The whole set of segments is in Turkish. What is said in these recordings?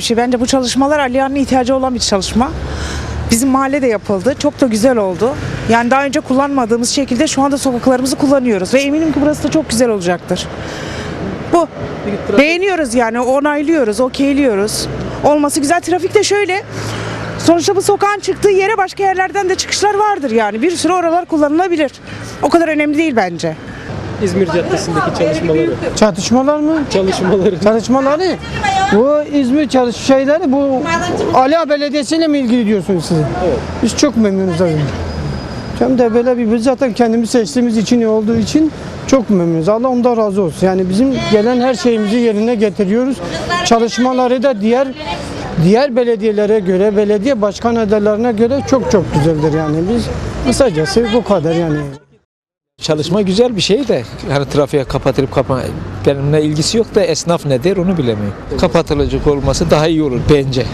Bir şey bence bu çalışmalar Aliyan'ın ihtiyacı olan bir çalışma. Bizim mahallede yapıldı. Çok da güzel oldu. Yani daha önce kullanmadığımız şekilde şu anda sokaklarımızı kullanıyoruz. Ve eminim ki burası da çok güzel olacaktır. Bu. Beğeniyoruz yani onaylıyoruz, okeyliyoruz. Olması güzel. Trafik de şöyle. Sonuçta bu sokağın çıktığı yere başka yerlerden de çıkışlar vardır yani. Bir sürü oralar kullanılabilir. O kadar önemli değil bence. İzmir Caddesi'ndeki çalışmaları. Çatışmalar mı? Çalışmaları. Çalışmaları. Bu İzmir çalış şeyleri bu Ala Belediyesi ile mi ilgili diyorsunuz siz? Evet. Biz çok memnunuz abi. Hem de böyle bir biz zaten kendimiz seçtiğimiz için olduğu için çok memnunuz. Allah ondan razı olsun. Yani bizim gelen her şeyimizi yerine getiriyoruz. Çalışmaları da diğer diğer belediyelere göre, belediye başkan adaylarına göre çok çok güzeldir yani. Biz kısacası bu kadar yani. Çalışma güzel bir şey de hani trafiğe kapatılıp kapa benimle ilgisi yok da esnaf nedir onu bilemiyorum. Kapatılacak olması daha iyi olur bence.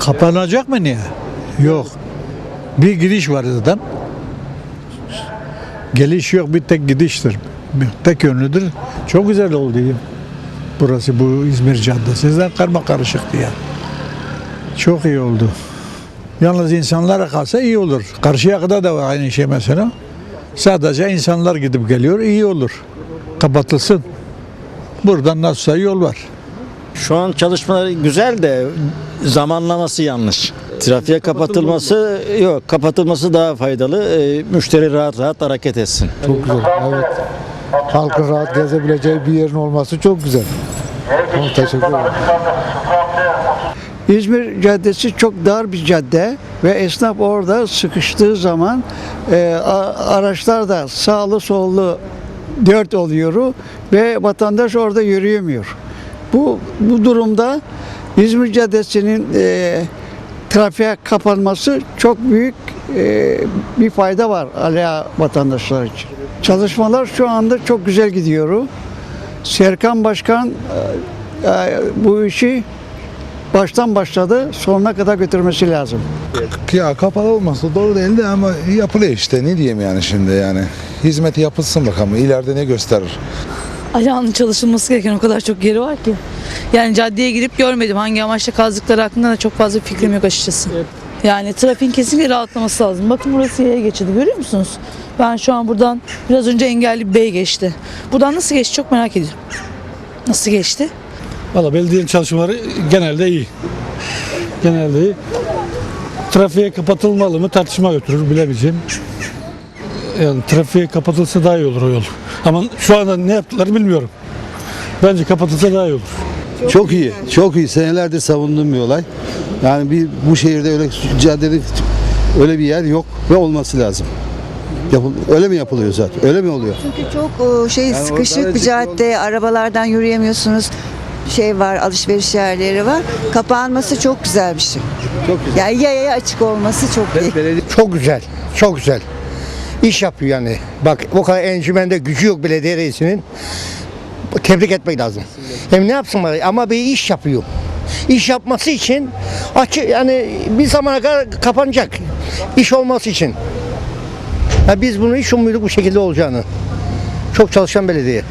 Kapanacak mı niye? Yok. Bir gidiş var zaten. Geliş yok bir tek gidiştir. Bir tek yönlüdür. Çok güzel oldu ya. Burası bu İzmir Caddesi. Zaten karma karışıktı ya. Çok iyi oldu. Yalnız insanlara kalsa iyi olur. Karşıyaka'da da var aynı şey mesela. Sadece insanlar gidip geliyor iyi olur. Kapatılsın. Buradan nasılsa yol var. Şu an çalışmaları güzel de zamanlaması yanlış. Trafiğe kapatılması yok, kapatılması daha faydalı. Ee, müşteri rahat rahat hareket etsin. Çok güzel. Evet. Halkın rahat gezebileceği bir yerin olması çok güzel. Çok teşekkür ederim. İzmir Caddesi çok dar bir cadde ve esnaf orada sıkıştığı zaman e, araçlar da sağlı sollu dört oluyor ve vatandaş orada yürüyemiyor. Bu bu durumda İzmir Caddesi'nin e, trafiğe kapanması çok büyük e, bir fayda var ala vatandaşlar için. Çalışmalar şu anda çok güzel gidiyor. Serkan Başkan e, e, bu işi baştan başladı sonuna kadar götürmesi lazım. Ya kapalı olması doğru değil de ama yapılıyor işte ne diyeyim yani şimdi yani. Hizmeti yapılsın bakalım ileride ne gösterir. Ayağının çalışılması gereken o kadar çok yeri var ki. Yani caddeye girip görmedim. Hangi amaçla kazdıkları hakkında da çok fazla fikrim yok açıkçası. Yani trafiğin kesinlikle rahatlaması lazım. Bakın burası yaya geçidi görüyor musunuz? Ben şu an buradan biraz önce engelli bir bey geçti. Buradan nasıl geçti çok merak ediyorum. Nasıl geçti? Valla belediyenin çalışmaları genelde iyi. Genelde iyi. Trafiğe kapatılmalı mı tartışma götürür bilemeyeceğim. Yani trafiğe kapatılsa daha iyi olur o yol. Ama şu anda ne yaptılar bilmiyorum. Bence kapatılsa daha iyi olur. Çok iyi. Çok iyi. Senelerdir savunduğum bir olay. Yani bir bu şehirde öyle caddede öyle bir yer yok ve olması lazım. Yapıl, öyle mi yapılıyor zaten? Öyle mi oluyor? Çünkü çok e, şey Yani sıkışık bir cadde, arabalardan yürüyemiyorsunuz. Şey var, alışveriş yerleri var. Kapanması çok güzel bir şey. Çok güzel. Yani yayaya açık olması çok iyi. Belediye Çok güzel, çok güzel. İş yapıyor yani. Bak o kadar encümende gücü yok belediye reisinin. Tebrik etmek lazım. Hem ne yapsın bari? ama bir iş yapıyor. İş yapması için açı yani bir zamana kadar kapanacak. İş olması için. Ya biz bunu hiç umuyorduk bu şekilde olacağını. Çok çalışan belediye.